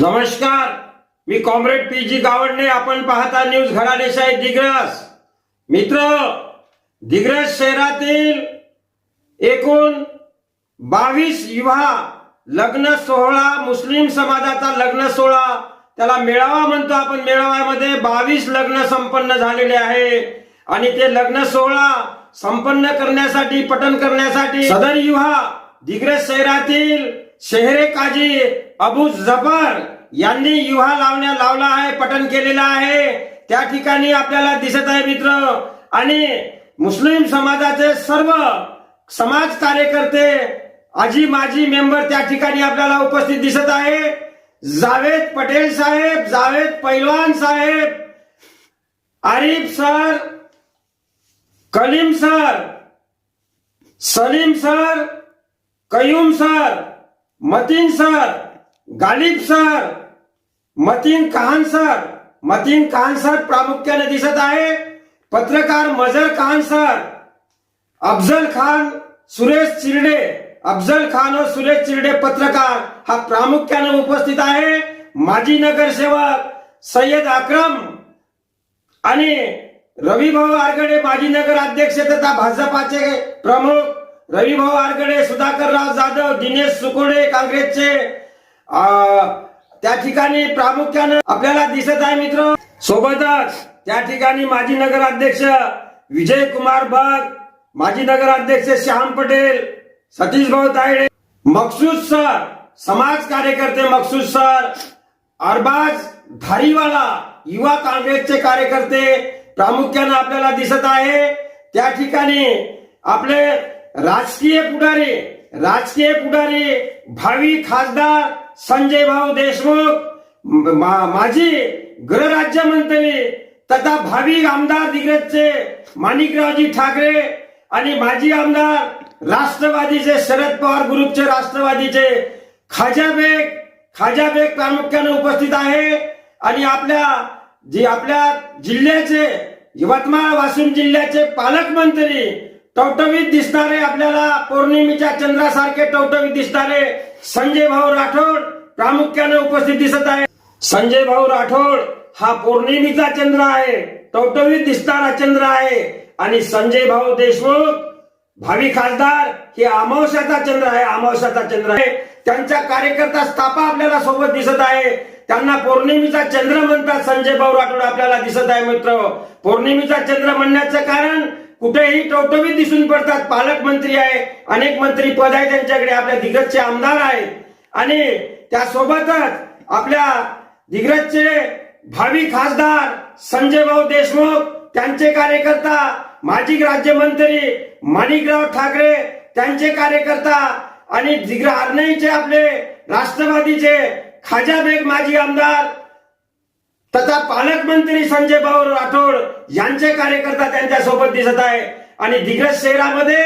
नमस्कार मी comrade P G गावडणे आपण पाहता न्यूज घराणेशाही दिग्रस. मित्र दिग्रस शहरातील एकूण बावीस युवा लग्न सोहळा मुस्लिम समाजाचा लग्न सोहळा त्याला मेळावा म्हणतो आपण मेळाव्यामध्ये बावीस लग्न संपन्न झालेले आहे. आणि ते लग्न सोहळा संपन्न करण्यासाठी पठन करण्यासाठी सदर युवा दिग्रस शहरातील शहरे काजी अबू जफर यांनी युवा लावण्या लावला आहे पठण केलेला आहे. त्या ठिकाणी आपल्याला दिसत आहे मित्र. आणि मुस्लिम समाजाचे सर्व समाज कार्यकर्ते आजी माजी मेंबर त्या ठिकाणी आपल्याला उपस्थित दिसत आहे. जावेद पटेल साहेब जावेद पैलवान साहेब Arif sir Kalim sir Salim sir Qayyum sir Matin sir Ghalib sir Matin Khan sir Matin Khan sir प्रामुख्याने दिसत आहे. पत्रकार मजर खान सर अफजल खान सुरेश चिरडे अफजल खान व सुरेश चिरडे पत्रकार हा प्रामुख्याने उपस्थित आहे. माजी नगरसेवक सय्यद अक्रम आणि रविभाऊ आरगडे माजी नगर अध्यक्ष तथा भाजपाचे प्रमुख रविभाऊ आरगडे सुधाकरराव जाधव दिनेश सुकोडे काँग्रेसचे त्या ठिकाणी प्रामुख्यानं आपल्याला दिसत आहे मित्र. सोबतच त्या ठिकाणी माजी नगर अध्यक्ष विजय कुमार भट माजी नगर अध्यक्ष श्याम पटेल सतीश भाऊ तायडे मकसूद सर समाज कार्यकर्ते मकसूद सर अरबाज धारीवाला युवा काँग्रेसचे कार्यकर्ते प्रामुख्यानं आपल्याला दिसत आहे. त्या ठिकाणी आपले राजकीय पुढारी राजकीय पुढारी भावी खासदार संजय भाऊ देशमुख मा- माजी गृहराज्यमंत्री तथा भावी आमदार दिग्रजचे माणिकरावजी ठाकरे आणि माजी आमदार राष्ट्रवादीचे शरद पवार ग्रुपचे राष्ट्रवादीचे खाजा बेग खाजा बेग प्रामुख्याने उपस्थित आहे. आणि आपल्या जी आपल्या जिल्ह्याचे यवतमाळ वाशिम जिल्ह्याचे पालकमंत्री टवटवीत दिसणारे आपल्याला पौर्णिमेच्या चंद्रासारखे टवटवीत दिसणारे संजय भाऊ राठोड प्रामुख्याने उपस्थित दिसत आहे संजय भाऊ राठोड हा पौर्णिमेचा चंद्र आहे. टवटवीत दिसणारा चंद्र आहे. आणि संजय भाऊ देशमुख भावी खासदार हे अमावस्याचा चंद्र आहे. अमावस्याचा चंद्र आहे. त्यांच्या कार्यकर्ता स्थापा आपल्याला सोबत दिसत आहे. त्यांना पौर्णिमेचा चंद्र म्हणतात संजय भाऊ राठोड आपल्याला दिसत आहे मित्र. पौर्णिमेचा चंद्र म्हणण्याचं कारण कुठेही टवटवीत दिसून पडतात. पालकमंत्री आहे अनेक मंत्री पद आहे त्यांच्याकडे. आपल्या दिग्रजचे आमदार आहेत. आणि त्यासोबतच आपल्या दिग्रजचे भावी खासदार संजय भाऊ देशमुख त्यांचे कार्यकर्ता माजी राज्यमंत्री माणिकराव ठाकरे त्यांचे कार्यकर्ता आणि दिग्र आरणईचे आपले राष्ट्रवादीचे खाजा बेग माजी आमदार तथा पालकमंत्री संजय भाऊ राठोड यांचे कार्यकर्ता त्यांच्यासोबत दिसत आहे. आणि दिग्रज शहरामध्ये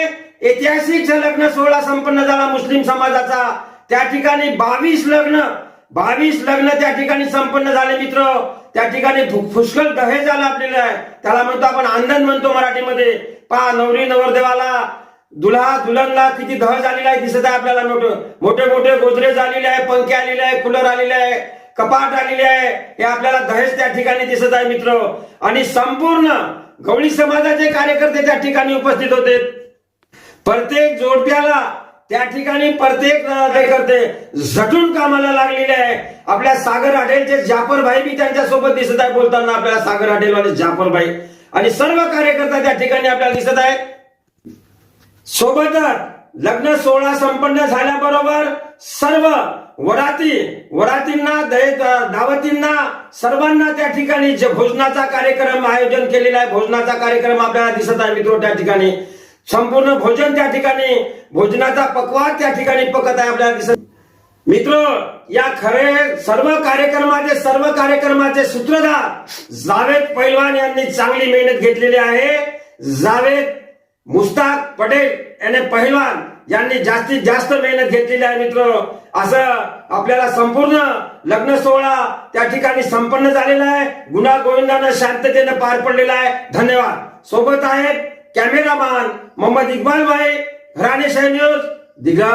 ऐतिहासिक लग्न सोहळा संपन्न झाला मुस्लिम समाजाचा. त्या ठिकाणी बावीस लग्न बावीस लग्न त्या ठिकाणी संपन्न झाले मित्र. त्या ठिकाणी पुष्कळ दहेज आला आपल्याला. आहे त्याला म्हणतो आपण आंदन म्हणतो मराठीमध्ये. पा नवरी नवरदेवाला. दुल्हा दुल्हनला किती दहज आलेला आहे दिसत आहे आपल्याला मोठे. मोठे मोठे गोदरेज आलेले आहे पंखे आलेले आहे कूलर आलेले आहे. कपाट आलेली आहे. हे आपल्याला दहेज त्या ठिकाणी दिसत आहे मित्र. आणि संपूर्ण गवळी समाजाचे कार्यकर्ते त्या ठिकाणी उपस्थित होते. प्रत्येक जोडप्याला त्या ठिकाणी प्रत्येक कार्यकर्ते झटून कामाला लागलेले आहे. आपल्या सागर हॉटेलचे जाफर भाई बी त्यांच्यासोबत दिसत आहे बोलताना आपल्याला सागर हॉटेलवाले जाफर भाई. आणि सर्व कार्यकर्ता त्या ठिकाणी आपल्याला दिसत आहे. सोबतच लग्न सोहळा संपन्न झाल्याबरोबर सर्व वराती वरातींना दहेज दावतींना सर्वांना त्या ठिकाणी जे भोजनाचा कार्यक्रम आयोजन केलेला आहे भोजनाचा कार्यक्रम आपल्याला दिसत आहे मित्र त्या ठिकाणी. संपूर्ण भोजन त्या ठिकाणी भोजनाचा पकवान त्या ठिकाणी पकत आहे आपल्याला दिसत. मित्र या खरे सर्व कार्यक्रमाचे सर्व कार्यक्रमाचे सूत्रधार जावेद पैलवान यांनी चांगली मेहनत घेतलेली आहे. जावेद मुस्ताक पटेल याने पहिलवान यांनी जास्तीत जास्त मेहनत घेतलेली आहे मित्र. असं आपल्याला संपूर्ण लग्न सोहळा त्या ठिकाणी संपन्न झालेला आहे. गुन्हा गोविंदानं शांततेनं पार पडलेला आहे. धन्यवाद. सोबत आहेत कॅमेरामॅन मोहम्मद इक्बाल भाई घराणे न्यूज दिघा.